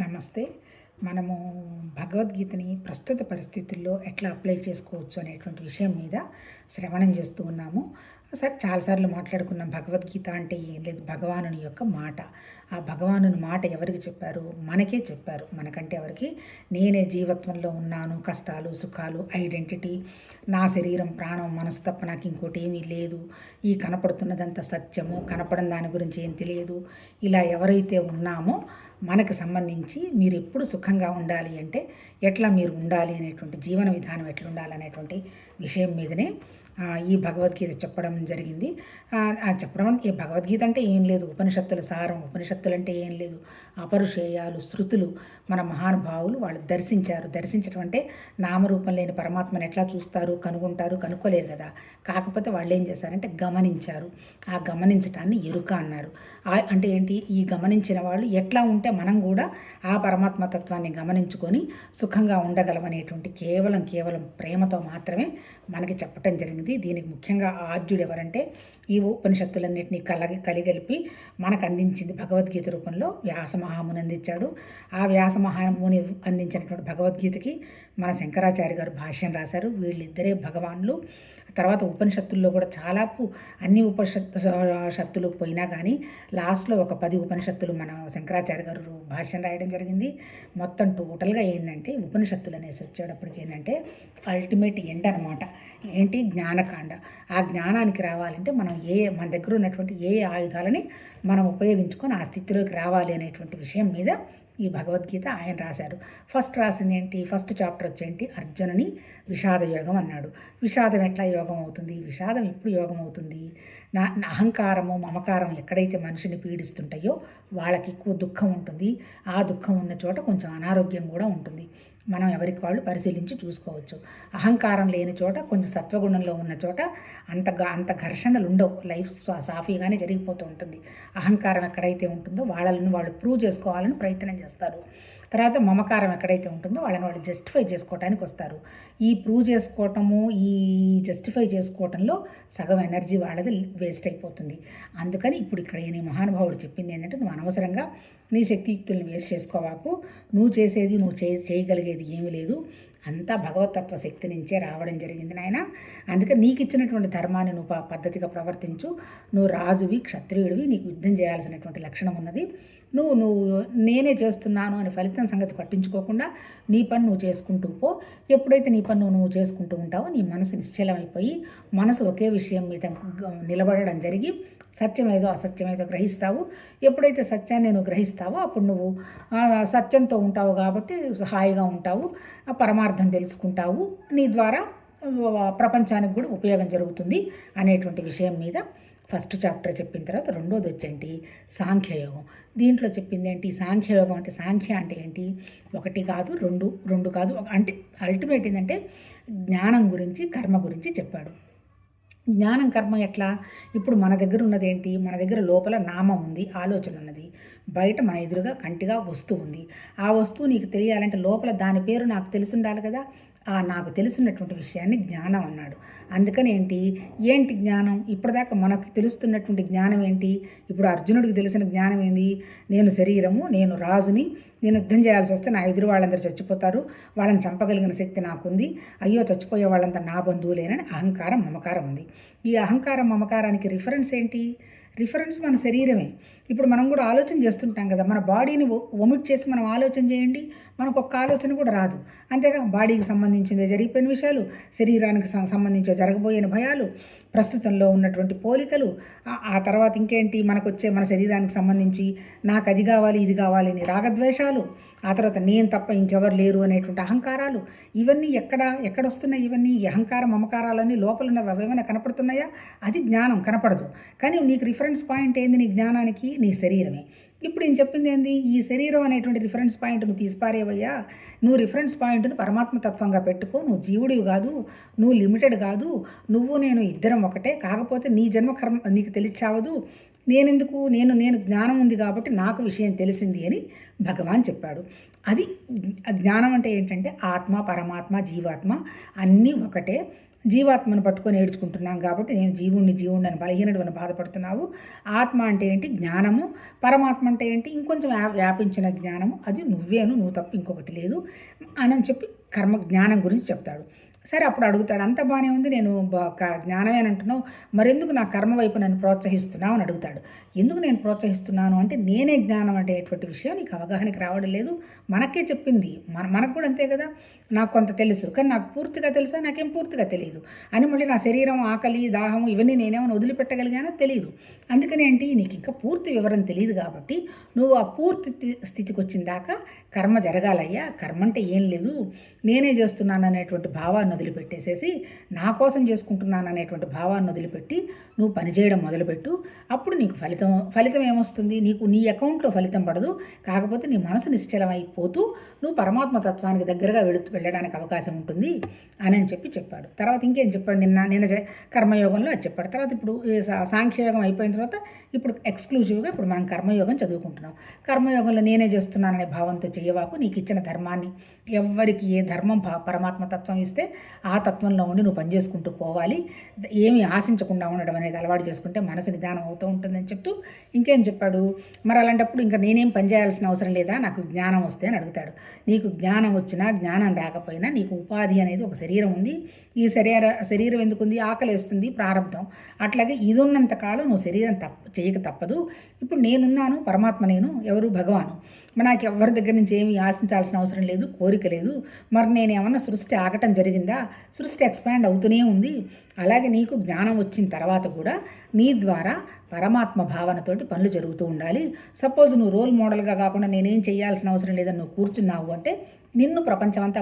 నమస్తే. మనము భగవద్గీతని ప్రస్తుత పరిస్థితుల్లో ఎట్లా అప్లై చేసుకోవచ్చు అనేటువంటి విషయం మీద శ్రవణం చేస్తూ ఉన్నాము. సరే చాలాసార్లు మాట్లాడుకున్నాం భగవద్గీత అంటే ఏం లేదు భగవానుని యొక్క మాట. ఆ భగవానుని మాట ఎవరికి చెప్పారు? మనకే చెప్పారు. మనకంటే ఎవరికి? నేనే జీవత్వంలో ఉన్నాను కష్టాలు సుఖాలు ఐడెంటిటీ నా శరీరం ప్రాణం మనసు తప్ప నాకు ఇంకోటి ఏమీ లేదు. ఈ కనపడుతున్నదంతా సత్యము కనపడని దాని గురించి ఏం తెలియదు. ఇలా ఎవరైతే ఉన్నామో మనకు సంబంధించి మీరు ఎప్పుడు సుఖంగా ఉండాలి అంటే ఎట్లా మీరు ఉండాలి అనేటువంటి జీవన విధానం ఎట్లా ఉండాలనేటువంటి విషయం మీదనే ఈ భగవద్గీత చెప్పడం జరిగింది. చెప్పడం ఈ భగవద్గీత అంటే ఏం లేదు. ఉపనిషత్తుల సారం ఉపనిషత్తులు అంటే ఏం లేదు. అపరుషేయాలు శృతులు మన మహానుభావులు వాళ్ళు దర్శించారు. దర్శించడం అంటే నామరూపం లేని పరమాత్మను ఎట్లా చూస్తారు కనుగొంటారు కనుక్కోలేరు కదా. కాకపోతే వాళ్ళు ఏం చేశారంటే గమనించారు. ఆ గమనించటాన్ని ఎరుక అన్నారు. అంటే ఏంటి? ఈ గమనించిన వాళ్ళు ఎట్లా ఉంటే మనం కూడా ఆ పరమాత్మ తత్వాన్ని గమనించుకొని సుఖంగా ఉండగలమనేటువంటి కేవలం కేవలం ప్రేమతో మాత్రమే మనకి చెప్పటం జరిగింది. దీనికి ముఖ్యంగా ఆద్యుడు ఎవరంటే ఈ ఉపనిషత్తులన్నింటినీ కలగి కలిగలిపి మనకు అందించింది భగవద్గీత రూపంలో వ్యాసమహాముని అందించాడు ఆ వ్యాసమహాముని అందించినటువంటి భగవద్గీతకి మన శంకరాచార్య గారు భాష్యం రాశారు. వీళ్ళిద్దరే భగవాన్లు. తర్వాత ఉపనిషత్తుల్లో కూడా చాలా అన్ని అన్ని ఉపనిషత్తులు పోయినా కానీ లాస్ట్లో ఒక పది ఉపనిషత్తులు మన శంకరాచార్య గారు భాష్యం రాయడం జరిగింది. మొత్తం టోటల్గా ఏంటంటే ఉపనిషత్తులు అనేసి వచ్చేటప్పటికి ఏంటంటే అల్టిమేట్ ఎండ్ అనమాట ఏంటి? జ్ఞానకాండ. ఆ జ్ఞానానికి రావాలంటే మనం ఏ మన దగ్గర ఉన్నటువంటి ఏ ఆయుధాలని మనం ఉపయోగించుకొని ఆ స్థితిలోకి రావాలి అనేటువంటి విషయం మీద ఈ భగవద్గీత ఆయన రాశారు. ఫస్ట్ రాసింది ఏంటి? ఫస్ట్ చాప్టర్ వచ్చేంటి? అర్జునుని విషాద యోగం అన్నాడు. విషాదం ఎట్లా యోగం అవుతుంది? విషాదం ఎప్పుడు యోగం అవుతుంది? నా నా అహంకారము మమకారం ఎక్కడైతే మనిషిని పీడిస్తుంటాయో వాళ్ళకి ఎక్కువ దుఃఖం ఉంటుంది. ఆ దుఃఖం ఉన్న చోట కొంచెం అనారోగ్యం కూడా ఉంటుంది. మనం ఎవరికి వాళ్ళు పరిశీలించి చూసుకోవచ్చు. అహంకారం లేని చోట కొంచెం సత్వగుణంలో ఉన్న చోట అంత అంత ఘర్షణలు ఉండవు. లైఫ్ సాఫీగానే జరిగిపోతూ ఉంటుంది. అహంకారం ఎక్కడైతే ఉంటుందో వాళ్ళని వాళ్ళు ప్రూవ్ చేసుకోవాలని ప్రయత్నం చేస్తారు. తర్వాత మమకారం ఎక్కడైతే ఉంటుందో వాళ్ళని వాళ్ళు జస్టిఫై చేసుకోవటానికి వస్తారు. ఈ ప్రూవ్ చేసుకోవటము ఈ జస్టిఫై చేసుకోవటంలో సగం ఎనర్జీ వాళ్ళది వేస్ట్ అయిపోతుంది. అందుకని ఇప్పుడు ఇక్కడ ఈ మహానుభావుడు చెప్పింది ఏంటంటే నువ్వు అనవసరంగా నీ శక్తియుక్తుల్ని వేస్ట్ చేసుకోవాకు. నువ్వు చేసేది నువ్వు చే చేయగలిగేది ఏమీ లేదు. అంతా భగవతత్వ శక్తి నుంచే రావడం జరిగింది నాయన. అందుకే నీకు ఇచ్చినటువంటి ధర్మాన్ని నువ్వు ప- పద్ధతిగా ప్రవర్తించు. నువ్వు రాజువి క్షత్రియుడివి నీకు యుద్ధం చేయాల్సినటువంటి లక్షణం ఉన్నది. నువ్వు నువ్వు నేనే చేస్తున్నాను అని ఫలితం సంగతి పట్టించుకోకుండా నీ పని నువ్వు చేసుకుంటూ పో. ఎప్పుడైతే నీ పని నువ్వు నువ్వు చేసుకుంటూ ఉంటావో నీ మనసు నిశ్చలమైపోయి మనసు ఒకే విషయం మీద నిలబడడం జరిగి సత్యమేదో అసత్యమేదో గ్రహిస్తావు. ఎప్పుడైతే సత్యాన్ని నువ్వు గ్రహిస్తావో అప్పుడు నువ్వు సత్యంతో ఉంటావు కాబట్టి హాయిగా ఉంటావు ఆ పరమార్థం తెలుసుకుంటావు. నీ ద్వారా ప్రపంచానికి కూడా ఉపయోగం జరుగుతుంది అనేటువంటి విషయం మీద ఫస్ట్ చాప్టర్ చెప్పిన తర్వాత రెండోది వచ్చేంటి? సాంఖ్యయోగం. దీంట్లో చెప్పింది ఏంటి? సాంఖ్యయోగం అంటే సాంఖ్య అంటే ఏంటి? ఒకటి కాదు రెండు రెండు కాదు అంటే అల్టిమేట్ ఏంటంటే జ్ఞానం గురించి కర్మ గురించి చెప్పాడు. జ్ఞానం కర్మ ఎట్లా? ఇప్పుడు మన దగ్గర ఉన్నది ఏంటి? మన దగ్గర లోపల నామం ఉంది ఆలోచన ఉన్నది. బయట మన ఎదురుగా కంటిగా వస్తువు ఉంది. ఆ వస్తువు నీకు తెలియాలంటే లోపల దాని పేరు నాకు తెలిసి ఉండాలి కదా? ఆ నాకు తెలుసున్నటువంటి విషయాన్ని జ్ఞానం అన్నాడు. అందుకని ఏంటి ఏంటి జ్ఞానం? ఇప్పటిదాకా మనకు తెలుస్తున్నటువంటి జ్ఞానం ఏంటి? ఇప్పుడు అర్జునుడికి తెలిసిన జ్ఞానం ఏంది? నేను శరీరము నేను రాజుని నేను యుద్ధం చేయాల్సి వస్తే నా ఎదురు వాళ్ళందరూ చచ్చిపోతారు వాళ్ళని చంపగలిగిన శక్తి నాకుంది అయ్యో చచ్చిపోయే వాళ్ళంతా నా బంధువులేనని అహంకారం మమకారం ఉంది. ఈ అహంకారం మమకారానికి రిఫరెన్స్ ఏంటి? రిఫరెన్స్ మన శరీరమే. ఇప్పుడు మనం కూడా ఆలోచన చేస్తుంటాం కదా మన బాడీని ఒమిట్ చేసి మనం ఆలోచన చేయండి మనకు ఒక్క ఆలోచన కూడా రాదు. అంతేగా బాడీకి సంబంధించిన జరిగిపోయిన విషయాలు శరీరానికి సంబంధించి జరగబోయే భయాలు ప్రస్తుతంలో ఉన్నటువంటి పోలికలు. ఆ- తర్వాత ఇంకేంటి? మనకు వచ్చే మన శరీరానికి సంబంధించి నాకు అది కావాలి ఇది కావాలి అని రాగద్వేషాలు. ఆ తర్వాత నేను తప్ప ఇంకెవరు లేరు అనేటువంటి అహంకారాలు. ఇవన్నీ ఎక్కడ ఎక్కడ వస్తున్నాయి ఇవన్నీ? ఈ అహంకార మమకారాలన్నీ లోపల ఉన్నవి అవేమైనా కనపడుతున్నాయా? అది జ్ఞానం కనపడదు. కానీ నీకు రిఫరెన్స్ పాయింట్ ఏంది నీ జ్ఞానానికి? నీ శరీరమే. ఇప్పుడు నేను చెప్పింది ఏంది? ఈ శరీరం అనేటువంటి రిఫరెన్స్ పాయింట్ నువ్వు తీసిపారేవయ్యా. నువ్వు రిఫరెన్స్ పాయింట్ను పరమాత్మ తత్వంగా పెట్టుకో. నువ్వు జీవుడివి కాదు నువ్వు లిమిటెడ్ కాదు. నువ్వు నేను ఇద్దరం ఒకటే. కాకపోతే నీ జన్మ కర్మ నీకు తెలిచావదు నేనెందుకు? నేను నేను జ్ఞానం ఉంది కాబట్టి నాకు విషయం తెలిసింది అని భగవాన్ చెప్పాడు. అది జ్ఞానం అంటే ఏంటంటే ఆత్మ పరమాత్మ జీవాత్మ అన్నీ ఒకటే. జీవాత్మను పట్టుకొని ఏడ్చుకుంటున్నాం కాబట్టి నేను జీవుణ్ణి జీవుణ్ణి అని బలహీనుడు అని బాధపడుతున్నావు. ఆత్మ అంటే ఏంటి? జ్ఞానము. పరమాత్మ అంటే ఏంటి? ఇంకొంచెం వ్యా- వ్యాపించిన జ్ఞానము. అది నువ్వేను నువ్వు తప్ప ఇంకొకటి లేదు అని చెప్పి కర్మ జ్ఞానం గురించి చెప్తాడు. సరే అప్పుడు అడుగుతాడు అంత బాగానే ఉంది నేను జ్ఞానమేనంటున్నావు మరెందుకు నా కర్మ వైపు నన్ను ప్రోత్సహిస్తున్నావు? అని అడుగుతాడు. ఎందుకు నేను ప్రోత్సహిస్తున్నాను అంటే నేనే జ్ఞానం అనేటువంటి విషయం నీకు అవగాహనకి రావడం లేదు. మనకే చెప్పింది. మన మనకు కూడా అంతే కదా. నాకు కొంత తెలుసు. కానీ నాకు పూర్తిగా తెలుసా? నాకేం పూర్తిగా తెలియదు అని మళ్ళీ నా శరీరం ఆకలి దాహము ఇవన్నీ నేనేమైనా వదిలిపెట్టగలిగానో? తెలియదు అందుకని ఏంటి నీకు ఇంకా పూర్తి వివరం తెలియదు కాబట్టి నువ్వు ఆ పూర్తి స్థితికి వచ్చిన దాకా కర్మ జరగాలయ్యా. కర్మ అంటే ఏం లేదు. నేనే చేస్తున్నాను అనేటువంటి భావాన్ని వదిలిపెట్టేసేసి నా కోసం చేసుకుంటున్నాను అనేటువంటి భావాన్ని వదిలిపెట్టి నువ్వు పనిచేయడం మొదలుపెట్టు. అప్పుడు నీకు ఫలితం ఫలితం ఏమొస్తుంది? నీకు నీ అకౌంట్లో ఫలితం పడదు. కాకపోతే నీ మనసు నిశ్చలమైపోతూ నువ్వు పరమాత్మ తత్వానికి దగ్గరగా వెళుతూ వెళ్ళడానికి అవకాశం ఉంటుంది అని అని చెప్పి చెప్పాడు. తర్వాత ఇంకేం చెప్పాడు నిన్న? నిన్న కర్మయోగంలో అది చెప్పాడు. తర్వాత ఇప్పుడు సా- సాంఖ్యయోగం అయిపోయిన తర్వాత ఇప్పుడు ఎక్స్క్లూజివ్గా ఇప్పుడు మనం కర్మయోగం చదువుకుంటున్నాం. కర్మయోగంలో నేనే చేస్తున్నాననే భావంతో చేయవాకు నీకు ఇచ్చిన ధర్మాన్ని. ఎవ్వరికి ఏ ధర్మం పరమాత్మ తత్వం ఇస్తే ఆ తత్వంలో ఉండి నువ్వు పనిచేసుకుంటూ పోవాలి. ఏమి ఆశించకుండా ఉండడం అనేది అలవాటు చేసుకుంటే మనసు నిదానం అవుతూ ఉంటుందని చెప్తూ ఇంకేం చెప్పాడు? మరి అలాంటప్పుడు ఇంకా నేనేం పని చేయాల్సిన అవసరం లేదా? నాకు జ్ఞానం వస్తే అని అడుగుతాడు. నీకు జ్ఞానం వచ్చినా జ్ఞానం రాకపోయినా నీకు ఉపాధి అనేది ఒక శరీరం ఉంది. ఈ శరీర శరీరం ఎందుకు ఉంది ఆకలి వేస్తుంది ప్రారంభం. అట్లాగే ఇది ఉన్నంత కాలం నువ్వు శరీరం తప్ప చేయక తప్పదు. ఇప్పుడు నేనున్నాను పరమాత్మ నేను ఎవరు? భగవాను. నాకు ఎవరి దగ్గర నుంచి ఏమి ఆశించాల్సిన అవసరం లేదు కోరిక లేదు. మరి నేనేమన్నా సృష్టి ఆగటం జరిగిందా? సృష్టి ఎక్స్పాండ్ అవుతూనే ఉంది. అలాగే నీకు జ్ఞానం వచ్చిన తర్వాత కూడా నీ ద్వారా పరమాత్మ భావనతోటి పనులు జరుగుతూ ఉండాలి. సపోజ్ నువ్వు రోల్ మోడల్గా కాకుండా నేనేం చేయాల్సిన అవసరం లేదని నువ్వు కూర్చున్నావు అంటే నిన్ను ప్రపంచం అంతా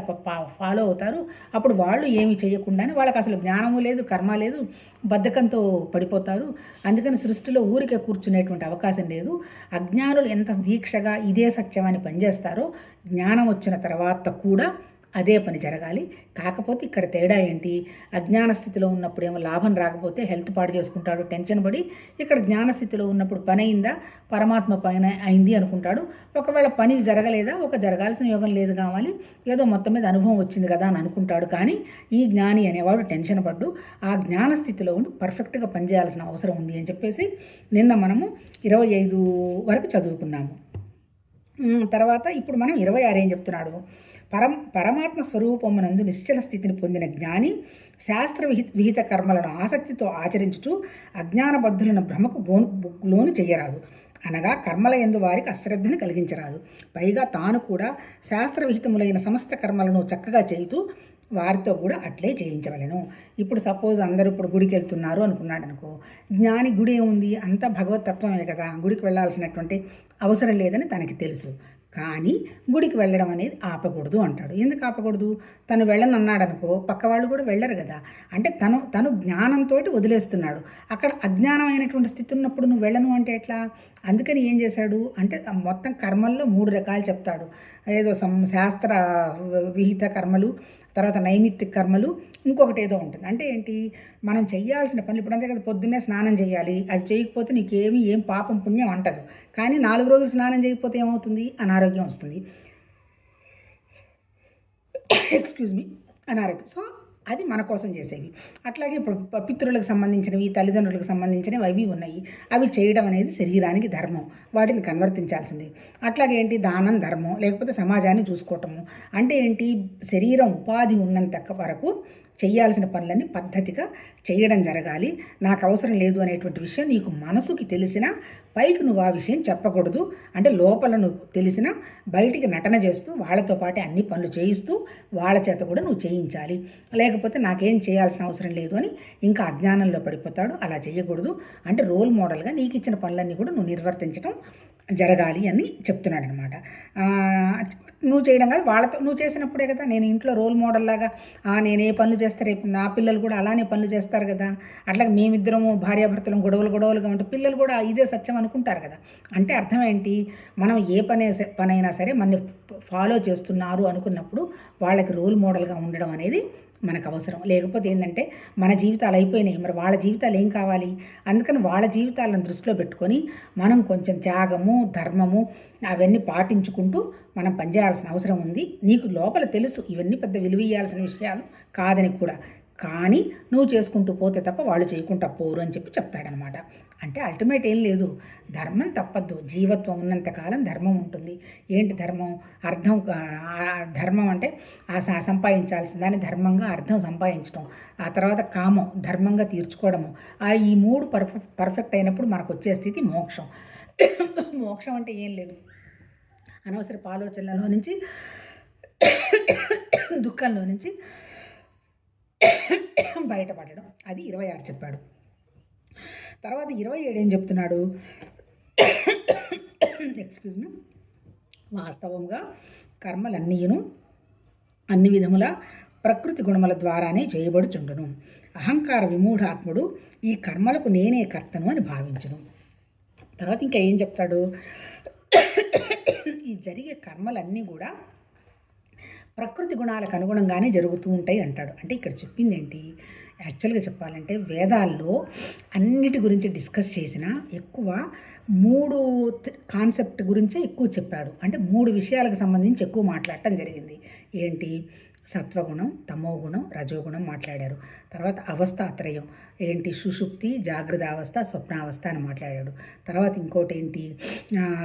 ఫాలో అవుతారు. అప్పుడు వాళ్ళు ఏమి చేయకుండానే వాళ్ళకి అసలు జ్ఞానము లేదు కర్మ లేదు బద్ధకంతో పడిపోతారు. అందుకని సృష్టిలో ఊరికే కూర్చునేటువంటి అవకాశం లేదు. అజ్ఞానులు ఎంత దీక్షగా ఇదే సత్యమని పనిచేస్తారో జ్ఞానం వచ్చిన తర్వాత కూడా అదే పని జరగాలి. కాకపోతే ఇక్కడ తేడా ఏంటి? అజ్ఞాన స్థితిలో ఉన్నప్పుడు ఏమో లాభం రాకపోతే హెల్త్ పాడు చేసుకుంటాడు టెన్షన్ పడి ఇక్కడ జ్ఞాన స్థితిలో ఉన్నప్పుడు పని అయిందా? పరమాత్మ పైన అయింది అనుకుంటాడు. ఒకవేళ పని జరగలేదా? ఒక జరగాల్సిన యోగం లేదు కావాలి. ఏదో మొత్తం మీద అనుభవం వచ్చింది కదా అని అనుకుంటాడు. కానీ ఈ జ్ఞాని అనేవాడు టెన్షన్ పడ్డు. ఆ జ్ఞాన స్థితిలో ఉండి పర్ఫెక్ట్గా పనిచేయాల్సిన అవసరం ఉంది అని చెప్పేసి నిన్న మనము ఇరవై ఐదు వరకు చదువుకున్నాము. తర్వాత ఇప్పుడు మనం ఇరవై ఆరు ఏం చెప్తున్నాడు? పరం పరమాత్మ స్వరూపమునందు నిశ్చల స్థితిని పొందిన జ్ఞాని శాస్త్ర విహిత విహిత కర్మలను ఆసక్తితో ఆచరించుచు అజ్ఞానబద్ధులను భ్రమకు గోను లోను చేయరాదు అనగా కర్మల ఎందు వారికి అశ్రద్ధని కలిగించరాదు. పైగా తాను కూడా శాస్త్రవిహితములైన సమస్త కర్మలను చక్కగా చేయుతూ వారితో కూడా అట్లే చేయించవలెను. ఇప్పుడు సపోజ్ అందరూ ఇప్పుడు గుడికి వెళ్తున్నారు అనుకున్నాడు అనుకో జ్ఞాని గుడి ఏముంది? అంతా భగవతత్వమే కదా. గుడికి వెళ్ళాల్సినటువంటి అవసరం లేదని తనకి తెలుసు. కానీ గుడికి వెళ్ళడం అనేది ఆపకూడదు అంటాడు. ఎందుకు ఆపకూడదు? తను వెళ్ళను అనుకో పక్క వాళ్ళు కూడా వెళ్ళరు కదా. అంటే తను తను జ్ఞానంతో వదిలేస్తున్నాడు. అక్కడ అజ్ఞానమైనటువంటి స్థితి ఉన్నప్పుడు నువ్వు వెళ్ళను అంటే ఎట్లా? అందుకని ఏం చేశాడు? అంటే మొత్తం కర్మల్లో మూడు రకాలు చెప్తాడు. ఏదో సం శాస్త్ర విహిత కర్మలు తర్వాత నైమిత్తిక కర్మలు ఇంకొకటి ఏదో ఉంటుంది. అంటే ఏంటి? మనం చేయాల్సిన పనులు ఇప్పుడు అంతే కదా పొద్దున్నే స్నానం చేయాలి అది చేయకపోతే నీకేమీ ఏం పాపం పుణ్యం అంటదు. కానీ నాలుగు రోజులు స్నానం చేయకపోతే ఏమవుతుంది? అనారోగ్యం వస్తుంది. ఎక్స్క్యూజ్ మీ అనారోగ్యం. సో అది మన కోసం చేసేవి. అట్లాగే ఇప్పుడు పితృలకు సంబంధించినవి తల్లిదండ్రులకు సంబంధించినవి అవి ఉన్నాయి. అవి చేయడం అనేది శరీరానికి ధర్మం. వాటిని కన్వర్తించాల్సింది. అట్లాగే ఏంటి? దానం ధర్మం లేకపోతే సమాజాన్ని చూసుకోవటము. అంటే ఏంటి? శరీరం ఉపాధి ఉన్నంత వరకు చేయాల్సిన పనులన్నీ పద్ధతిగా చేయడం జరగాలి. నాకు అవసరం లేదు అనేటువంటి విషయం నీకు మనసుకి తెలిసినా పైకి నువ్వు ఆ విషయం చెప్పకూడదు. అంటే లోపల నువ్వు తెలిసినా బయటికి నటన చేస్తూ వాళ్ళతో పాటే అన్ని పనులు చేయిస్తూ వాళ్ళ చేత కూడా నువ్వు చేయించాలి. లేకపోతే నాకేం చేయాల్సిన అవసరం లేదు అని ఇంకా అజ్ఞానంలో పడిపోతాడు. అలా చేయకూడదు అంటే రోల్ మోడల్గా నీకు ఇచ్చిన పనులన్నీ కూడా నువ్వు నిర్వర్తించడం జరగాలి అని చెప్తున్నాడు అనమాట నువ్వు చేయడం కాదు వాళ్ళతో నువ్వు చేసినప్పుడే కదా నేను ఇంట్లో రోల్ మోడల్ లాగా నేను ఏ పనులు చేస్తా రేపు నా పిల్లలు కూడా అలానే పనులు చేస్తారు కదా. అట్లాగే మేమిద్దరము భార్యాభర్తలం గొడవలు గొడవలుగా ఉంటే పిల్లలు కూడా ఇదే సత్యం అనుకుంటారు కదా. అంటే అర్థం ఏంటి? మనం ఏ పని పనైనా సరే మన ఫాలో చేస్తున్నారు అనుకున్నప్పుడు వాళ్ళకి రోల్ మోడల్గా ఉండడం అనేది మనకు అవసరం లేకపోతే ఏంటంటే మన జీవితాలు అయిపోయినాయి. మరి వాళ్ళ జీవితాలు ఏం కావాలి? అందుకని వాళ్ళ జీవితాలను దృష్టిలో పెట్టుకొని మనం కొంచెం త్యాగము ధర్మము అవన్నీ పాటించుకుంటూ మనం పనిచేయాల్సిన అవసరం ఉంది. నీకు లోపల తెలుసు ఇవన్నీ పెద్ద విలువ ఇయ్యాల్సిన విషయాలు కాదని కూడా. కానీ నువ్వు చేసుకుంటూ పోతే తప్ప వాళ్ళు చేయకుండా పోరు అని చెప్పి చెప్తాడనమాట. అంటే అల్టిమేట్ ఏం లేదు. ధర్మం తప్పద్దు జీవత్వం ఉన్నంతకాలం ధర్మం ఉంటుంది. ఏంటి ధర్మం? అర్థం ధర్మం అంటే ఆ సంపాదించాల్సిన దాన్ని ధర్మంగా అర్థం సంపాదించడం ఆ తర్వాత కామం ధర్మంగా తీర్చుకోవడము. ఆ ఈ మూడు పర్ఫెక్ట్ పర్ఫెక్ట్ అయినప్పుడు మనకు వచ్చే స్థితి మోక్షం. మోక్షం అంటే ఏం లేదు. అనవసరపు ఆలోచనలలో నుంచి దుఃఖంలో నుంచి బయటపడడం అది ఇరవై ఆరు చెప్పాడు. తర్వాత ఇరవై ఏడు ఏం చెప్తున్నాడు? ఎక్స్క్యూజ్ మీ వాస్తవంగా కర్మలన్నీయును అన్ని విధముల ప్రకృతి గుణముల ద్వారానే చేయబడుచుండును. అహంకార విమూఢాత్ముడు ఈ కర్మలకు నేనే కర్తను అని భావించును. తర్వాత ఇంకా ఏం చెప్తాడు? ఈ జరిగే కర్మలన్నీ కూడా ప్రకృతి గుణాలకు అనుగుణంగానే జరుగుతూ ఉంటాయి అంటాడు. అంటే ఇక్కడ చెప్పింది ఏంటి యాక్చువల్గా చెప్పాలంటే వేదాల్లో అన్నిటి గురించి డిస్కస్ చేసిన ఎక్కువ మూడు కాన్సెప్ట్ గురించే ఎక్కువ చెప్పాడు. అంటే మూడు విషయాలకు సంబంధించి ఎక్కువ మాట్లాడటం జరిగింది. ఏంటి? సత్వగుణం తమోగుణం రజోగుణం మాట్లాడారు. తర్వాత అవస్థాత్రయం ఏంటి? సుషుప్తి జాగ్రత్త అవస్థ స్వప్నావస్థ అని మాట్లాడాడు. తర్వాత ఇంకోటి ఏంటి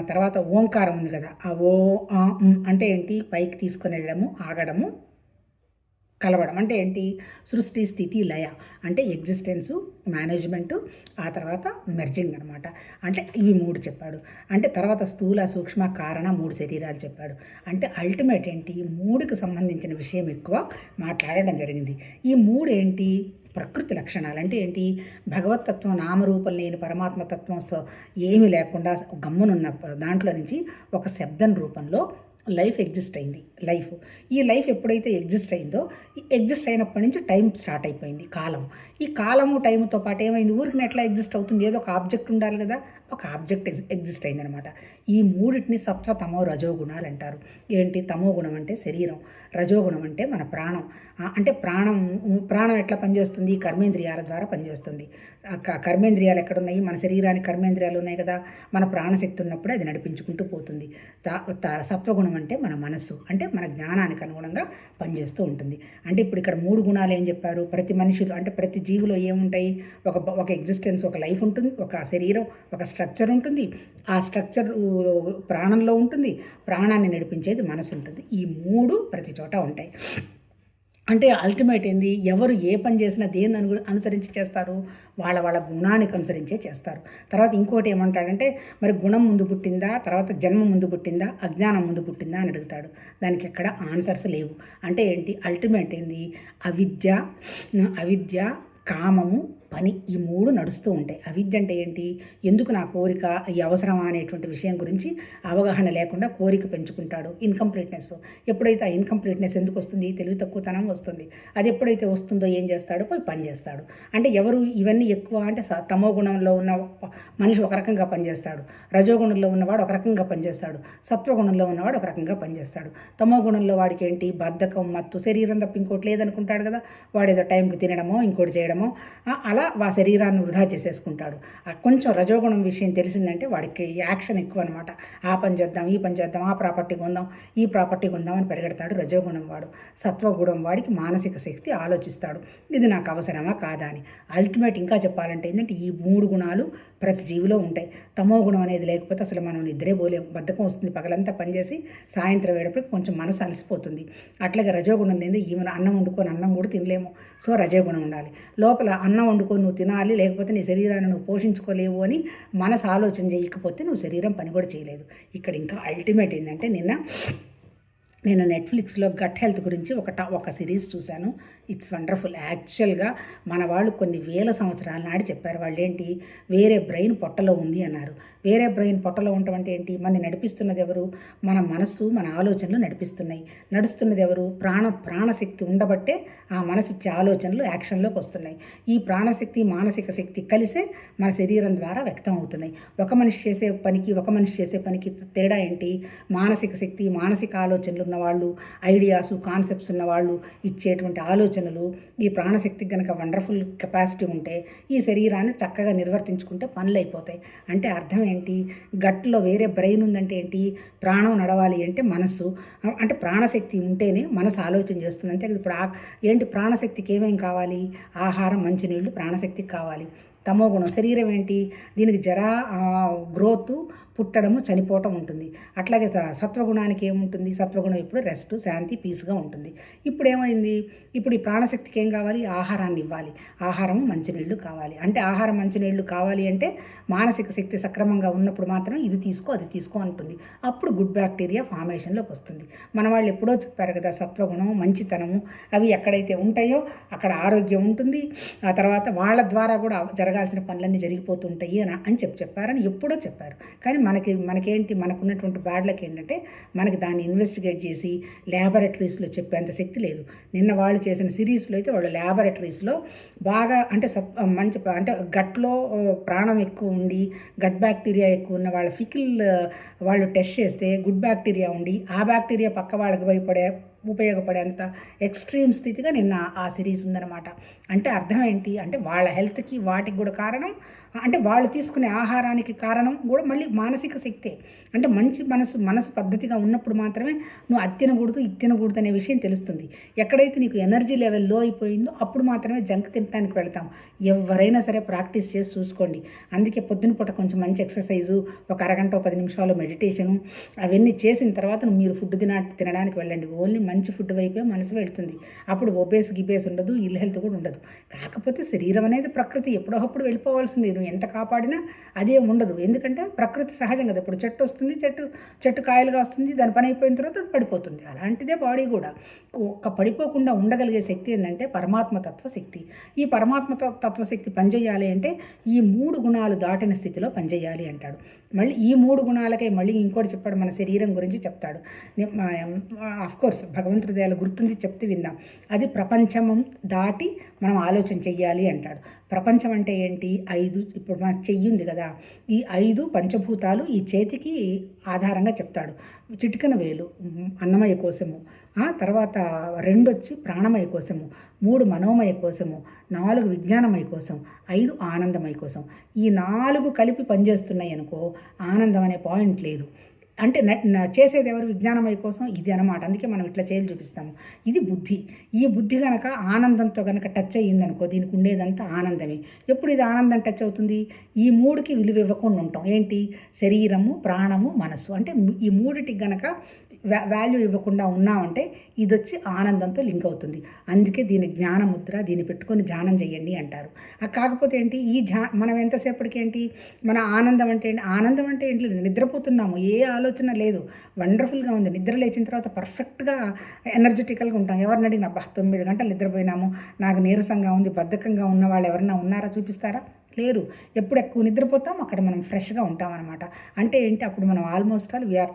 తర్వాత ఓంకారం ఉంది కదా. ఆ ఓ అంటే ఏంటి? పైకి తీసుకుని వెళ్ళడము ఆగడము కలవడం. అంటే ఏంటి? సృష్టి స్థితి లయ అంటే ఎగ్జిస్టెన్సు మేనేజ్మెంటు ఆ తర్వాత మెర్జింగ్ అనమాట అంటే ఇవి మూడు చెప్పాడు. అంటే తర్వాత స్థూల సూక్ష్మ కారణ మూడు శరీరాలు చెప్పాడు. అంటే అల్టిమేట్ ఏంటి? మూడుకి సంబంధించిన విషయం ఎక్కువ మాట్లాడడం జరిగింది. ఈ మూడు ఏంటి? ప్రకృతి లక్షణాలు. అంటే ఏంటి? భగవతత్వం నామరూపం లేని పరమాత్మతత్వం సో ఏమీ లేకుండా గమ్మునున్న దాంట్లో నుంచి ఒక శబ్దం రూపంలో లైఫ్ ఎగ్జిస్ట్ అయింది. లైఫ్. ఈ లైఫ్ ఎప్పుడైతే ఎగ్జిస్ట్ అయిందో ఎగ్జిస్ట్ అయినప్పటి నుంచి టైం స్టార్ట్ అయిపోయింది. కాలం ఈ కాలము టైంతో పాటు ఏమైంది? ఊరికి ఎట్లా ఎగ్జిస్ట్ అవుతుంది? ఏదో ఒక ఆబ్జెక్ట్ ఉండాలి కదా. ఒక ఆబ్జెక్ట్ ఎగ్జిస్ట్ అయిందనమాట ఈ మూడింటిని సత్వ తమో రజో గుణాలు అంటారు. ఏంటి? తమో గుణం అంటే శరీరం. రజోగుణం అంటే మన ప్రాణం. అంటే ప్రాణం ప్రాణం ఎట్లా పనిచేస్తుంది? కర్మేంద్రియాల ద్వారా పనిచేస్తుంది. క- కర్మేంద్రియాలు ఎక్కడున్నాయి? మన శరీరానికి కర్మేంద్రియాలు ఉన్నాయి కదా. మన ప్రాణశక్తి ఉన్నప్పుడు అది నడిపించుకుంటూ పోతుంది. త- అంటే మన మనస్సు అంటే మన జ్ఞానానికి అనుగుణంగా పనిచేస్తూ ఉంటుంది. అంటే ఇప్పుడు ఇక్కడ మూడు గుణాలు ఏం చెప్పారు? ప్రతి మనిషిలో అంటే ప్రతి జీవిలో ఏముంటాయి? ఒక ఒక ఎగ్జిస్టెన్స్ ఒక లైఫ్ ఉంటుంది ఒక శరీరం ఒక స్ట్రక్చర్ ఉంటుంది. ఆ స్ట్రక్చర్ ప్రాణంలో ఉంటుంది. ప్రాణాన్ని నడిపించేది మనసు ఉంటుంది. ఈ మూడు ప్రతి చోట ఉంటాయి. అంటే అల్టిమేట్ ఏంది? ఎవరు ఏ పని చేసినా దేన్ని అను అనుసరించి చేస్తారు? వాళ్ళ వాళ్ళ గుణానికి అనుసరించే చేస్తారు. తర్వాత ఇంకోటి ఏమంటాడంటే మరి గుణం ముందు పుట్టిందా? తర్వాత జన్మ ముందు పుట్టిందా? అజ్ఞానం ముందు పుట్టిందా? అని అడుగుతాడు. దానికి ఎక్కడ ఆన్సర్స్ లేవు. అంటే ఏంటి? అల్టిమేట్ ఏంది? అవిద్య అవిద్య కామము పని ఈ మూడు నడుస్తూ ఉంటాయి. అవిద్య అంటే ఏంటి? ఎందుకు నా కోరిక ఈ అవసరమా అనేటువంటి విషయం గురించి అవగాహన లేకుండా కోరిక పెంచుకుంటాడు. ఇన్కంప్లీట్నెస్. ఎప్పుడైతే ఆ ఇన్కంప్లీట్నెస్ ఎందుకు వస్తుంది? తెలివి తక్కువతనం వస్తుంది. అది ఎప్పుడైతే వస్తుందో ఏం చేస్తాడో? పోయి పని చేస్తాడు. అంటే ఎవరు ఇవన్నీ ఎక్కువ అంటే స- తమో గుణంలో ఉన్న మనిషి ఒక రకంగా పనిచేస్తాడు రజోగుణంలో ఉన్నవాడు ఒక రకంగా పనిచేస్తాడు సత్వగుణంలో ఉన్నవాడు ఒక రకంగా పనిచేస్తాడు తమో గుణంలో వాడికి ఏంటి? బద్ధకం మత్తు శరీరం తప్ప ఇంకోటి లేదనుకుంటాడు కదా? వాడు ఏదో టైంకి తినడమో ఇంకోటి చేయడమో. అలా అలా వా శరీరాన్ని వృధా చేసేసుకుంటాడు. కొంచెం రజోగుణం విషయం తెలిసిందంటే వాడికి యాక్షన్ ఎక్కువ అనమాట ఆ పని చేద్దాం ఈ పని చేద్దాం ఆ ప్రాపర్టీ కొందాం ఈ ప్రాపర్టీ కొందాం అని పరిగెడతాడు రజోగుణం వాడు. సత్వగుణం వాడికి మానసిక శక్తి ఆలోచిస్తాడు. ఇది నాకు అవసరమా కాదా అని. అల్టిమేట్ ఇంకా చెప్పాలంటే ఏంటంటే ఈ మూడు గుణాలు ప్రతి జీవిలో ఉంటాయి. తమో గుణం అనేది లేకపోతే అసలు మనం నిద్రే పోలేం. బద్ధకం వస్తుంది పగలంతా పనిచేసి సాయంత్రం వేడప్పుడు కొంచెం మనసు అలసిపోతుంది. అట్లాగే రజోగుణం లేదు ఈమె అన్నం వండుకొని అన్నం కూడా తినలేము. సో రజోగుణం ఉండాలి. లోపల అన్నం వండుకొని నువ్వు తినాలి లేకపోతే నీ శరీరాన్ని నువ్వు పోషించుకోలేవు అని మనసు ఆలోచన చేయకపోతే నువ్వు శరీరం పని కూడా చేయలేదు. ఇక్కడ ఇంకా అల్టిమేట్ ఏంటంటే నిన్న నేను నెట్ఫ్లిక్స్లో గట్ హెల్త్ గురించి ఒక ఒక సిరీస్ చూశాను. ఇట్స్ వండర్ఫుల్ యాక్చువల్గా మన వాళ్ళు కొన్ని వేల సంవత్సరాల నాడు చెప్పారు. వాళ్ళు ఏంటి వేరే బ్రెయిన్ పొట్టలో ఉంది అన్నారు. వేరే బ్రెయిన్ పొట్టలో ఉండటం ఏంటి? మన నడిపిస్తున్నది ఎవరు? మన మనస్సు మన ఆలోచనలు నడిపిస్తున్నాయి. నడుస్తున్నది ఎవరు? ప్రాణ ప్రాణశక్తి ఉండబట్టే ఆ మనసిచ్చే ఆలోచనలు యాక్షన్లోకి వస్తున్నాయి. ఈ ప్రాణశక్తి మానసిక శక్తి కలిసే మన శరీరం ద్వారా వ్యక్తం అవుతున్నాయి. ఒక మనిషి చేసే పనికి ఒక మనిషి చేసే పనికి తేడా ఏంటి? మానసిక శక్తి మానసిక ఆలోచనలు ఉన్నవాళ్ళు ఐడియాస్ కాన్సెప్ట్స్ ఉన్నవాళ్ళు ఇచ్చేటువంటి ఆలోచనలు ఈ ప్రాణశక్తికి కనుక వండర్ఫుల్ కెపాసిటీ ఉంటే ఈ శరీరాన్ని చక్కగా నిర్వర్తించుకుంటే పనులు అయిపోతాయి అంటే అర్థం ఏంటి? గట్లో వేరే బ్రెయిన్ ఉందంటే ఏంటి? ప్రాణం నడవాలి అంటే మనస్సు. అంటే ప్రాణశక్తి ఉంటేనే మనసు ఆలోచన చేస్తుంది. అంతే ఇప్పుడు ఆ ఏంటి? ప్రాణశక్తికి ఏమేం కావాలి? ఆహారం మంచినీళ్ళు ప్రాణశక్తికి కావాలి. తమో గుణం శరీరం ఏంటి? దీనికి జరా గ్రోత్ పుట్టడము చనిపోవటం ఉంటుంది. అట్లాగే త- సత్వగుణానికి ఏముంటుంది? సత్వగుణం ఇప్పుడు రెస్ట్ శాంతి పీస్గా ఉంటుంది. ఇప్పుడు ఏమైంది ఇప్పుడు ఈ ప్రాణశక్తికి ఏం కావాలి? ఆహారాన్ని ఇవ్వాలి. ఆహారం మంచినీళ్ళు కావాలి. అంటే ఆహారం మంచినీళ్ళు కావాలి అంటే మానసిక శక్తి సక్రమంగా ఉన్నప్పుడు మాత్రం ఇది తీసుకో అది తీసుకో అంటుంది. అప్పుడు గుడ్ బ్యాక్టీరియా ఫార్మేషన్లోకి వస్తుంది. మన వాళ్ళు ఎప్పుడో చెప్పారు కదా సత్వగుణం మంచితనము అవి ఎక్కడైతే ఉంటాయో అక్కడ ఆరోగ్యం ఉంటుంది. ఆ తర్వాత వాళ్ళ ద్వారా కూడా జరగాల్సిన పనులన్నీ జరిగిపోతుంటాయి అని అని చెప్పి చెప్పారని ఎప్పుడో చెప్పారు. కానీ మనకి మనకేంటి మనకున్నటువంటి బ్యాడ్ ఏంటంటే మనకి దాన్ని ఇన్వెస్టిగేట్ చేసి ల్యాబొరేటరీస్లో చెప్పేంత శక్తి లేదు. నిన్న వాళ్ళు చేసిన సిరీస్లో అయితే వాళ్ళు ల్యాబొరేటరీస్లో బాగా అంటే సప్ మంచి అంటే గట్లో ప్రాణం ఎక్కువ ఉండి గట్ బ్యాక్టీరియా ఎక్కువ ఉన్న వాళ్ళ ఫికిల్ వాళ్ళు టెస్ట్ చేస్తే గుడ్ బ్యాక్టీరియా ఉండి ఆ బ్యాక్టీరియా పక్క వాళ్ళకి భయపడే ఉపయోగపడేంత ఎక్స్ట్రీమ్ స్థితిగా నిన్న ఆ సిరీస్ ఉందన్నమాట. అంటే అర్థం ఏంటి? అంటే వాళ్ళ హెల్త్కి వాటికి కూడా కారణం అంటే వాళ్ళు తీసుకునే ఆహారానికి కారణం కూడా మళ్ళీ మానసిక శక్తే. అంటే మంచి మనసు మనసు పద్ధతిగా ఉన్నప్పుడు మాత్రమే నువ్వు అది తినకూడదు ఇది తినకూడదు అనే విషయం తెలుస్తుంది. ఎక్కడైతే నీకు ఎనర్జీ లెవెల్లో అయిపోయిందో అప్పుడు మాత్రమే జంక్ తినడానికి వెళ్తాం. ఎవరైనా సరే ప్రాక్టీస్ చేసి చూసుకోండి. అందుకే పొద్దున పూట కొంచెం మంచి ఎక్సర్సైజు ఒక అరగంట పది నిమిషాలు మెడిటేషను అవన్నీ చేసిన తర్వాత మీరు ఫుడ్ తిన తినడానికి వెళ్ళండి. ఓన్లీ మంచి ఫుడ్ వైపే మనసు వెళ్తుంది. అప్పుడు ఒబేస్ గిబేస్ ఉండదు ఇల్ హెల్త్ కూడా ఉండదు. కాకపోతే శరీరం అనేది ప్రకృతి. ఎప్పుడోప్పుడు వెళ్ళిపోవాల్సింది. నువ్వు ఎంత కాపాడినా అదే ఉండదు. ఎందుకంటే ప్రకృతి సహజం కదా. ఇప్పుడు చెట్టు వస్తుంది చెట్టు చెట్టు కాయలుగా వస్తుంది దాని పని అయిపోయిన తర్వాత అది పడిపోతుంది. అలాంటిదే బాడీ కూడా. ఒక్క పడిపోకుండా ఉండగలిగే శక్తి ఏంటంటే పరమాత్మ తత్వశక్తి ఈ పరమాత్మ తత్వశక్తి తత్వ శక్తి పనిచేయాలి అంటే ఈ మూడు గుణాలు దాటిన స్థితిలో పనిచేయాలి అంటాడు. మళ్ళీ ఈ మూడు గుణాలకై మళ్ళీ ఇంకోటి చెప్పాడు మన శరీరం గురించి చెప్తాడు. కోర్స్ భగవంతుడి దయాలు గుర్తుంది చెప్తే విందాం. అది ప్రపంచం దాటి మనం ఆలోచన చెయ్యాలి అంటాడు. ప్రపంచం అంటే ఏంటి? ఐదు ఇప్పుడు మన చెయ్యి ఉంది కదా. ఈ ఐదు పంచభూతాలు ఈ చేతికి ఆధారంగా చెప్తాడు. చిటికన వేలు అన్నమయ్య కోసము తర్వాత రెండు వచ్చి ప్రాణమయ కోసము మూడు మనోమయ కోసము నాలుగు విజ్ఞానమయ కోసం ఐదు ఆనందమయ కోసం ఈ నాలుగు కలిపి పనిచేస్తున్నాయి అనుకో ఆనందం అనే పాయింట్ లేదు. అంటే న- చేసేది ఎవరు? విజ్ఞానమయ కోసం? ఇది అనమాట అందుకే మనం ఇట్లా చేయాలి చూపిస్తాము. ఇది బుద్ధి. ఈ బుద్ధి గనక ఆనందంతో గనక టచ్ అయ్యింది అనుకో దీనికి ఉండేదంతా ఆనందమే. ఎప్పుడు ఇది ఆనందం టచ్ అవుతుంది? ఈ మూడుకి విలువ ఇవ్వకుండా ఉంటాం. ఏంటి? శరీరము ప్రాణము మనస్సు. అంటే ఈ మూడిటికి గనక వాల్యూ ఇవ్వకుండా ఉన్నామంటే ఇది వచ్చి ఆనందంతో లింక్ అవుతుంది. అందుకే దీని జ్ఞానముద్ర దీన్ని పెట్టుకొని ధ్యానం చేయండి అంటారు. కాకపోతే ఏంటి ఈ ధ్యా మనం ఎంతసేపటికి ఏంటి మన ఆనందం అంటే ఏంటి ఆనందం అంటే ఏంటి లేదు నిద్రపోతున్నాము ఏ ఆలోచన లేదు. వండర్ఫుల్గా ఉంది. నిద్ర లేచిన తర్వాత పర్ఫెక్ట్గా ఎనర్జెటికల్గా ఉంటాం. ఎవరిని అడిగిన అబ్బా తొమ్మిది గంటలు నిద్రపోయినాము నాకు నీరసంగా ఉంది బద్ధకంగా ఉన్న వాళ్ళు ఎవరైనా ఉన్నారా చూపిస్తారా? లేరు. ఎప్పుడు ఎక్కువ నిద్రపోతాం అక్కడ మనం ఫ్రెష్గా ఉంటాం అనమాట అంటే ఏంటి? అప్పుడు మనం almost all we are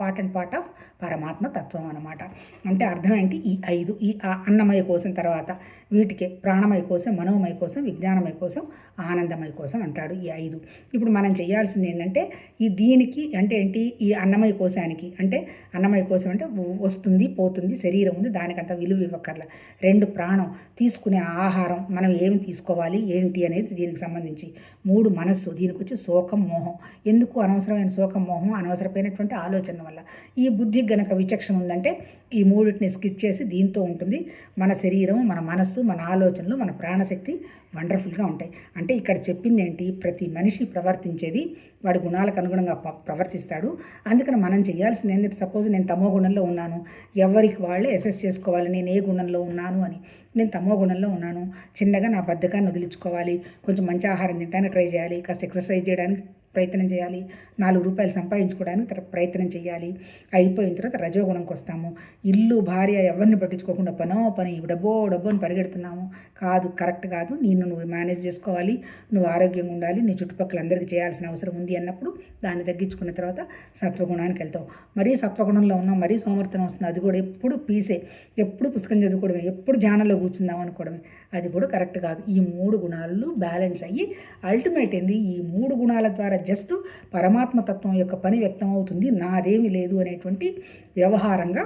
part and part of పరమాత్మ తత్వం అనమాట అంటే అర్థం ఏంటి? ఈ ఐదు ఈ అన్నమయ కోసం తర్వాత వీటికే ప్రాణమయ కోసం మనోమయ కోసం విజ్ఞానమయ కోసం ఆనందమయ కోసం అంటాడు ఈ ఐదు. ఇప్పుడు మనం చేయాల్సింది ఏంటంటే ఈ దీనికి అంటే ఏంటి? ఈ అన్నమయ కోశానికి అంటే అన్నమయ కోసం అంటే వస్తుంది పోతుంది శరీరం ఉంది దానికంత విలువ ఇవ్వక్కర్ల. రెండు ప్రాణం తీసుకునే ఆహారం మనం ఏమి తీసుకోవాలి ఏంటి అనేది దీనికి సంబంధించి. మూడు మనస్సు దీనికి వచ్చి శోకం మోహం. ఎందుకు అనవసరమైన శోకం మోహం? అనవసరమైనటువంటి ఆలోచన వల్ల. ఈ బుద్ధికి గనక విచక్షణ ఉందంటే ఈ మూడింటిని స్కిట్ చేసి దీంతో ఉంటుంది మన శరీరం మన మనస్సు మన ఆలోచనలు మన ప్రాణశక్తి వండర్ఫుల్గా ఉంటాయి. అంటే ఇక్కడ చెప్పింది ఏంటి ప్రతి మనిషి ప్రవర్తించేది వాడి గుణాలకు అనుగుణంగా ప్రవర్తిస్తాడు. అందుకని మనం చేయాల్సింది ఏంటంటే సపోజ్ నేను తమో గుణంలో ఉన్నాను. ఎవరికి వాళ్ళే అసెస్ చేసుకోవాలి. నేను ఏ గుణంలో ఉన్నాను అని. నేను తమో గుణంలో ఉన్నాను. చిన్నగా నా బద్ధకాన్ని వదిలించుకోవాలి. కొంచెం మంచి ఆహారం తినడానికి ట్రై చేయాలి. కాస్త ఎక్సర్సైజ్ చేయడానికి ప్రయత్నం చేయాలి. నాలుగు రూపాయలు సంపాదించుకోవడానికి ప్రయత్నం చేయాలి. అయిపోయిన తర్వాత రజోగుణంకి వస్తాము. ఇల్లు భార్య ఎవరిని పట్టించుకోకుండా పనో పని డబ్బో డబ్బో అని పరిగెడుతున్నాము. కాదు కరెక్ట్ కాదు. నేను నువ్వు మేనేజ్ చేసుకోవాలి. నువ్వు ఆరోగ్యంగా ఉండాలి. నీ చుట్టుపక్కల అందరికీ చేయాల్సిన అవసరం ఉంది అన్నప్పుడు దాన్ని తగ్గించుకున్న తర్వాత సత్వగుణానికి వెళ్తావు. మరీ సత్వగుణంలో ఉన్నాం మరీ సోమర్థనం వస్తుంది. అది కూడా ఎప్పుడు పీసే ఎప్పుడు పుస్తకం చదువుకోవడమే ఎప్పుడు ధ్యానంలో కూర్చుందాం అనుకోవడమే. అది కూడా కరెక్ట్ కాదు. ఈ మూడు గుణాలు బ్యాలెన్స్ అయ్యి అల్టిమేట్ ఏంది? ఈ మూడు గుణాల ద్వారా జస్ట్ పరమాత్మ తత్వం యొక్క పని వ్యక్తం అవుతుంది నాదేమీ లేదు అనేటువంటి వ్యవహారంగా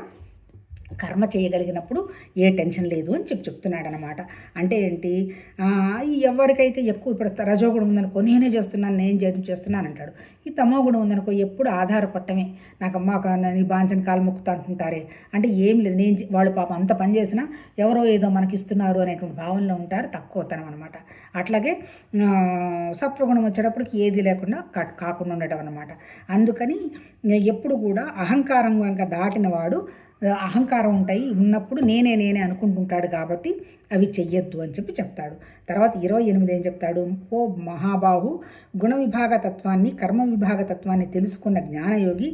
కర్మ చేయగలిగినప్పుడు ఏ టెన్షన్ లేదు అని చెప్పి చెప్తున్నాడు అనమాట అంటే ఏంటి? ఎవరికైతే ఎక్కువ ఇప్పుడు రజోగుణం ఉందనుకో నేనే చేస్తున్నాను నేను చే- చేస్తున్నాను అంటాడు. ఈ తమో గుణం ఉందనుకో ఎప్పుడు ఆధారపడటమే నాకు అమ్మ నీ బాంచని కాలు మొక్కుతా అంటుంటారే. అంటే ఏం లేదు నేను వాళ్ళు పాపం అంత పని చేసినా ఎవరో ఏదో మనకి ఇస్తున్నారు అనేటువంటి భావనలో ఉంటారు తక్కువతనం అనమాట అట్లాగే సత్వగుణం వచ్చేటప్పటికి ఏది లేకుండా కాకుండా ఉండటం అనమాట అందుకని ఎప్పుడు కూడా అహంకారం కనుక దాటిన వాడు అహంకారం ఉంటాయి. ఉన్నప్పుడు నేనే నేనే అనుకుంటుంటాడు కాబట్టి అవి చెయ్యొద్దు అని చెప్పి చెప్తాడు. తర్వాత ఇరవై ఎనిమిది ఏం చెప్తాడు? ఓ మహాబాహు గుణ విభాగ తత్వాన్ని కర్మ విభాగ తత్వాన్ని తెలుసుకున్న జ్ఞానయోగి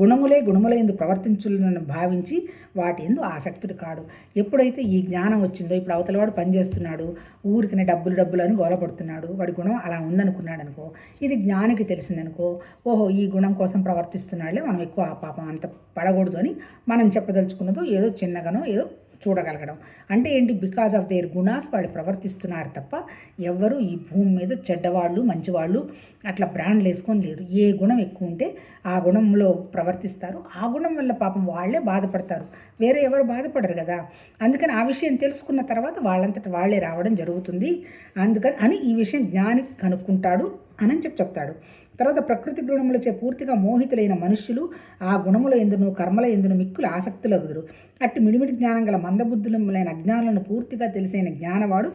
గుణములే గుణములైందు ప్రవర్తించులను భావించి వాటి ఎందు ఆసక్తుడు కాడు. ఎప్పుడైతే ఈ జ్ఞానం వచ్చిందో ఇప్పుడు అవతలవాడు పనిచేస్తున్నాడు ఊరికినే డబ్బులు డబ్బులు అని గోలపడుతున్నాడు వాడి గుణం అలా ఉందనుకున్నాడు అనుకో ఇది జ్ఞానికి తెలిసిందనుకో ఓహో ఈ గుణం కోసం ప్రవర్తిస్తున్నాడులే మనం ఎక్కువ ఆ పాపం అంత పడకూడదు అని మనం చెప్పదలుచుకున్నదో ఏదో చిన్నగానో ఏదో చూడగలగడం. అంటే ఏంటి? బికాజ్ ఆఫ్ దేర్ గుణాస్ వాళ్ళు ప్రవర్తిస్తున్నారు తప్ప ఎవ్వరు ఈ భూమి మీద చెడ్డవాళ్ళు మంచివాళ్ళు అట్లా బ్రాండ్లు వేసుకొని లేరు. ఏ గుణం ఎక్కువ ఉంటే ఆ గుణంలో ప్రవర్తిస్తారు. ఆ గుణం వల్ల పాపం వాళ్ళే బాధపడతారు. వేరే ఎవరు బాధపడరు కదా. అందుకని ఆ విషయం తెలుసుకున్న తర్వాత వాళ్ళంతట వాళ్ళే రావడం జరుగుతుంది. అందుకని అని ఈ విషయం జ్ఞాని కనుక్కుంటాడు అని చెప్పి చెప్తాడు. తర్వాత ప్రకృతి గుణములచే పూర్తిగా మోహితులైన మనుష్యులు ఆ గుణముల ఎందును కర్మల ఎందును మిక్కులు ఆసక్తులగుదురు. అట్టి మిడిమిడి జ్ఞానం గల మందబుద్ధులైన అజ్ఞానులను పూర్తిగా తెలిసైన జ్ఞానవాడు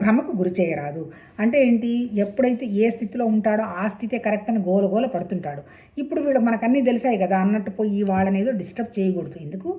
భ్రమకు గురి చేయరాదు. అంటే ఏంటి? ఎప్పుడైతే ఏ స్థితిలో ఉంటాడో ఆ స్థితే కరెక్ట్ అని గోల గోల పడుతుంటాడు. ఇప్పుడు వీళ్ళు మనకన్నీ తెలిసాయి కదా అన్నట్టు పోయి వాళ్ళని ఏదో డిస్టర్బ్ చేయకూడదు. ఎందుకు?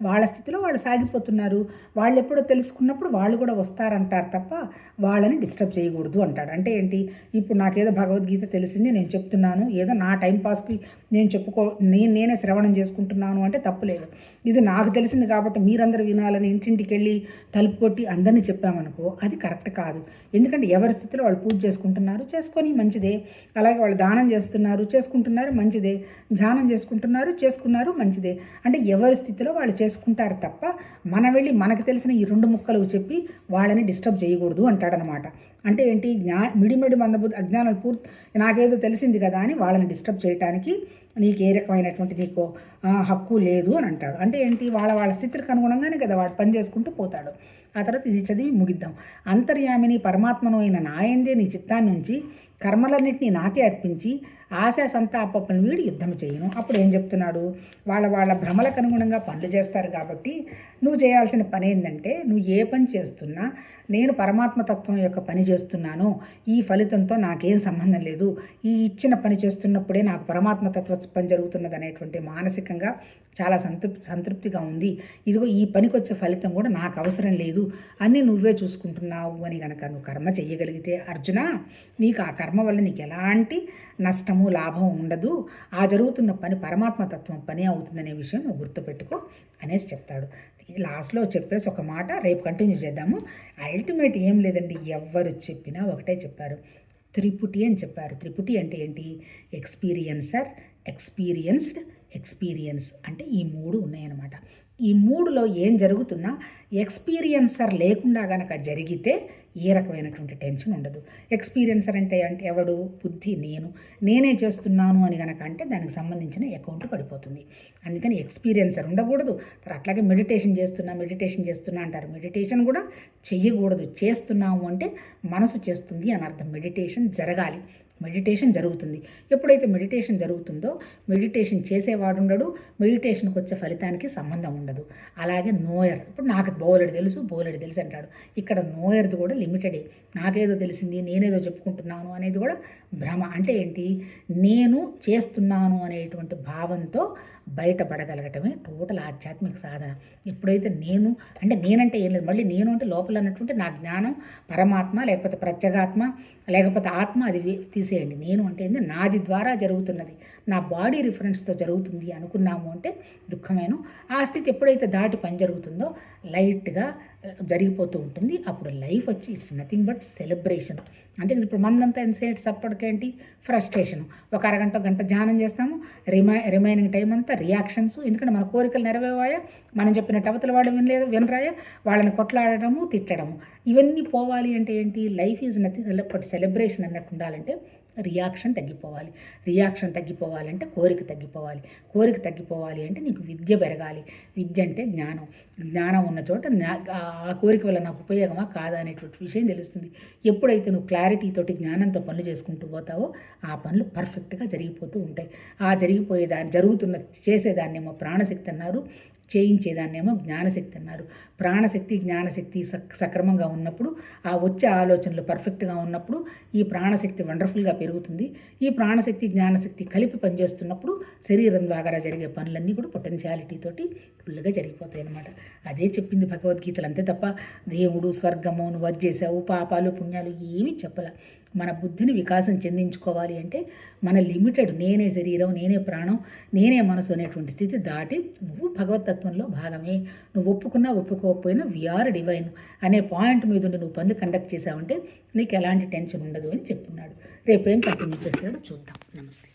వాళ్ళ స్థితిలో వాళ్ళు సాగిపోతున్నారు. వాళ్ళు ఎప్పుడో తెలుసుకున్నప్పుడు వాళ్ళు కూడా వస్తారంటారు తప్ప వాళ్ళని డిస్టర్బ్ చేయకూడదు అంటాడు. అంటే ఏంటి? ఇప్పుడు నాకేదో భగవద్గీత తెలిసింది నేను చెప్తున్నాను. ఏదో నా టైం పాస్కి నేను చెప్పుకో నేను నేనే శ్రవణం చేసుకుంటున్నాను అంటే తప్పులేదు ఇది నాకు తెలిసింది కాబట్టి మీరందరూ వినాలని ఇంటింటికి వెళ్ళి తలుపు కొట్టి అందరినీ చెప్పామనుకో అది కరెక్ట్ కాదు. ఎందుకంటే ఎవరి స్థితిలో వాళ్ళు పూజ చేసుకుంటున్నారు చేసుకొని మంచిదే. అలాగే వాళ్ళు దానం చేస్తున్నారు చేసుకుంటున్నారు మంచిదే. ధ్యానం చేసుకుంటున్నారు చేసుకున్నారు మంచిదే. అంటే ఎవరి స్థితిలో వాళ్ళు చేసుకుంటారు తప్ప మనం వెళ్ళి మనకు తెలిసిన ఈ రెండు ముక్కలు చెప్పి వాళ్ళని డిస్టర్బ్ చేయకూడదు అంటాడనమాట. అంటే ఏంటి? జ్ఞా మిడిమిడి మందబుద్ధి అజ్ఞానం పూర్తి నాకేదో తెలిసింది కదా అని వాళ్ళని డిస్టర్బ్ చేయడానికి నీకు ఏ రకమైనటువంటి నీకు హక్కు లేదు అని అంటాడు. అంటే ఏంటి? వాళ్ళ వాళ్ళ స్థితికి అనుగుణంగానే కదా వాడు పని చేసుకుంటూ పోతాడు. ఆ తర్వాత ఇది చదివి ముగిద్దాం. అంతర్యామిని పరమాత్మను అయిన నాయందే నీ చిత్తాన్నించి కర్మలన్నింటినీ నాకే అర్పించి ఆశా సంతాపలను వీడు యుద్ధం చేయను. అప్పుడు ఏం చెప్తున్నాడు? వాళ్ళ వాళ్ళ భ్రమలకు అనుగుణంగా పనులు చేస్తారు కాబట్టి నువ్వు చేయాల్సిన పని ఏంటంటే నువ్వు ఏ పని చేస్తున్నా నేను పరమాత్మ తత్వం యొక్క పని చేస్తున్నాను. ఈ ఫలితంతో నాకేం సంబంధం లేదు. ఈ ఇచ్చిన పని చేస్తున్నప్పుడే నాకు పరమాత్మ తత్వ పని జరుగుతున్నది అనేటువంటి మానసికంగా చాలా సంతృప్తి సంతృప్తిగా ఉంది. ఇదిగో ఈ పనికి వచ్చే ఫలితం కూడా నాకు అవసరం లేదు. అన్నీ నువ్వే చూసుకుంటున్నావు అని కనుక నువ్వు కర్మ చేయగలిగితే అర్జున నీకు ఆ కర్మ వల్ల నీకు ఎలాంటి నష్టము లాభం ఉండదు. ఆ జరుగుతున్న పని పరమాత్మ తత్వం పని అవుతుందనే విషయం నువ్వు గుర్తుపెట్టుకో అనేసి చెప్తాడు. లాస్ట్లో చెప్పేసి ఒక మాట రేపు కంటిన్యూ చేద్దాము. అల్టిమేట్ ఏం లేదండి ఎవ్వరు చెప్పినా ఒకటే చెప్పారు. త్రిపుటి అని చెప్పారు. త్రిపుటి అంటే ఏంటి? ఎక్స్పీరియన్సర్ ఎక్స్పీరియన్స్డ్ ఎక్స్పీరియన్స్ అంటే ఈ మూడు ఉన్నాయన్నమాట. ఈ మూడులో ఏం జరుగుతున్నా ఎక్స్పీరియన్సర్ లేకుండా గనక జరిగితే ఏ రకమైనటువంటి టెన్షన్ ఉండదు. ఎక్స్పీరియన్సర్ అంటే అంటే ఎవడు? బుద్ధి నేను. నేనే చేస్తున్నాను అని గనక అంటే దానికి సంబంధించిన అకౌంట్ పడిపోతుంది. అందుకని ఎక్స్పీరియన్సర్ ఉండకూడదు. అట్లాగే మెడిటేషన్ చేస్తున్నా మెడిటేషన్ చేస్తున్నా అంటారు. మెడిటేషన్ కూడా చెయ్యకూడదు. చేస్తున్నాము అంటే మనసు చేస్తుంది అని అర్థం. మెడిటేషన్ జరగాలి. మెడిటేషన్ జరుగుతుంది. ఎప్పుడైతే మెడిటేషన్ జరుగుతుందో మెడిటేషన్ చేసేవాడు ఉండడు మెడిటేషన్కి వచ్చే ఫలితానికి సంబంధం ఉండదు. అలాగే నోయర్ ఇప్పుడు నాకు బోలెడు తెలుసు బోలెడు తెలుసు అంటాడు. ఇక్కడ నోయర్ది కూడా లిమిటెడే. నాకేదో తెలిసింది నేనేదో చెప్పుకుంటున్నాను అనేది కూడా భ్రమ. అంటే ఏంటి? నేను చేస్తున్నాను అనేటువంటి భావంతో బయటపడగలగటమే టోటల్ ఆధ్యాత్మిక సాధన. ఎప్పుడైతే నేను అంటే నేనంటే ఏం లేదు. మళ్ళీ నేను అంటే లోపల అన్నటువంటి నా జ్ఞానం పరమాత్మ లేకపోతే ప్రత్యేగాత్మ లేకపోతే ఆత్మ అది తీసేయండి. నేను అంటే ఏంది? నాది ద్వారా జరుగుతున్నది. నా బాడీ రిఫరెన్స్తో జరుగుతుంది అనుకున్నాము అంటే దుఃఖమేను. ఆ స్థితి ఎప్పుడైతే దాటి పని జరుగుతుందో లైట్గా జరిగిపోతూ ఉంటుంది. అప్పుడు లైఫ్ వచ్చి ఇట్స్ నథింగ్ బట్ సెలబ్రేషన్. అంటే ఇప్పుడు మందంతా ఎంతసేపు సప్పటికేంటి ఫ్రస్ట్రేషన్. ఒక అరగంట గంట ధ్యానం చేస్తాము. రిమై రిమైనింగ్ టైం అంతా రియాక్షన్స్. ఎందుకంటే మన కోరికలు నెరవేవాయా మనం చెప్పినట్టు అవతల వాళ్ళు వినలేదు వినరాయా? వాళ్ళని కొట్లాడటము తిట్టడము. ఇవన్నీ పోవాలి అంటే ఏంటి? Life is nothing but celebration అన్నట్టు ఉండాలంటే రియాక్షన్ తగ్గిపోవాలి. రియాక్షన్ తగ్గిపోవాలంటే కోరిక తగ్గిపోవాలి. కోరిక తగ్గిపోవాలి అంటే నీకు విద్య పెరగాలి. విద్య అంటే జ్ఞానం. జ్ఞానం ఉన్న చోట ఆ కోరిక వల్ల నాకు ఉపయోగమా కాదా అనేటువంటి విషయం తెలుస్తుంది. ఎప్పుడైతే నువ్వు క్లారిటీ తోటి జ్ఞానంతో పనులు చేసుకుంటూ పోతావో ఆ పనులు పర్ఫెక్ట్గా జరిగిపోతూ ఉంటాయి. ఆ జరిగిపోయేదాన్ని జరుగుతున్న చేసేదాన్నేమో ప్రాణశక్తి అన్నారు. చేయించేదాన్నేమో జ్ఞానశక్తి అన్నారు. ప్రాణశక్తి జ్ఞానశక్తి సక్ సక్రమంగా ఉన్నప్పుడు ఆ వచ్చే ఆలోచనలు పర్ఫెక్ట్గా ఉన్నప్పుడు ఈ ప్రాణశక్తి వండర్ఫుల్గా పెరుగుతుంది. ఈ ప్రాణశక్తి జ్ఞానశక్తి కలిపి పనిచేస్తున్నప్పుడు శరీరం ద్వారా జరిగే పనులన్నీ కూడా పొటెన్షియాలిటీ తోటి ఫుల్గా జరిగిపోతాయి అన్నమాట అదే చెప్పింది భగవద్గీతలు అంతే తప్ప దేవుడు స్వర్గము నువ్వు చేసావు పాపాలు పుణ్యాలు ఏమీ చెప్పలే. మన బుద్ధిని వికాసం చెందించుకోవాలి అంటే మన లిమిటెడ్ నేనే శరీరం నేనే ప్రాణం నేనే మనసు అనేటువంటి స్థితి దాటి నువ్వు భగవతత్వంలో భాగమే. నువ్వు ఒప్పుకున్నా ఒప్పుకోకపోయినా వీఆర్ డివైన్ అనే పాయింట్ మీద ఉండి నువ్వు పనులు కండక్ట్ చేసావంటే నీకు ఎలాంటి టెన్షన్ ఉండదు అని చెప్పున్నాడు రేపేం కంటిన్యూ చేస్తాడో చూద్దాం. నమస్తే.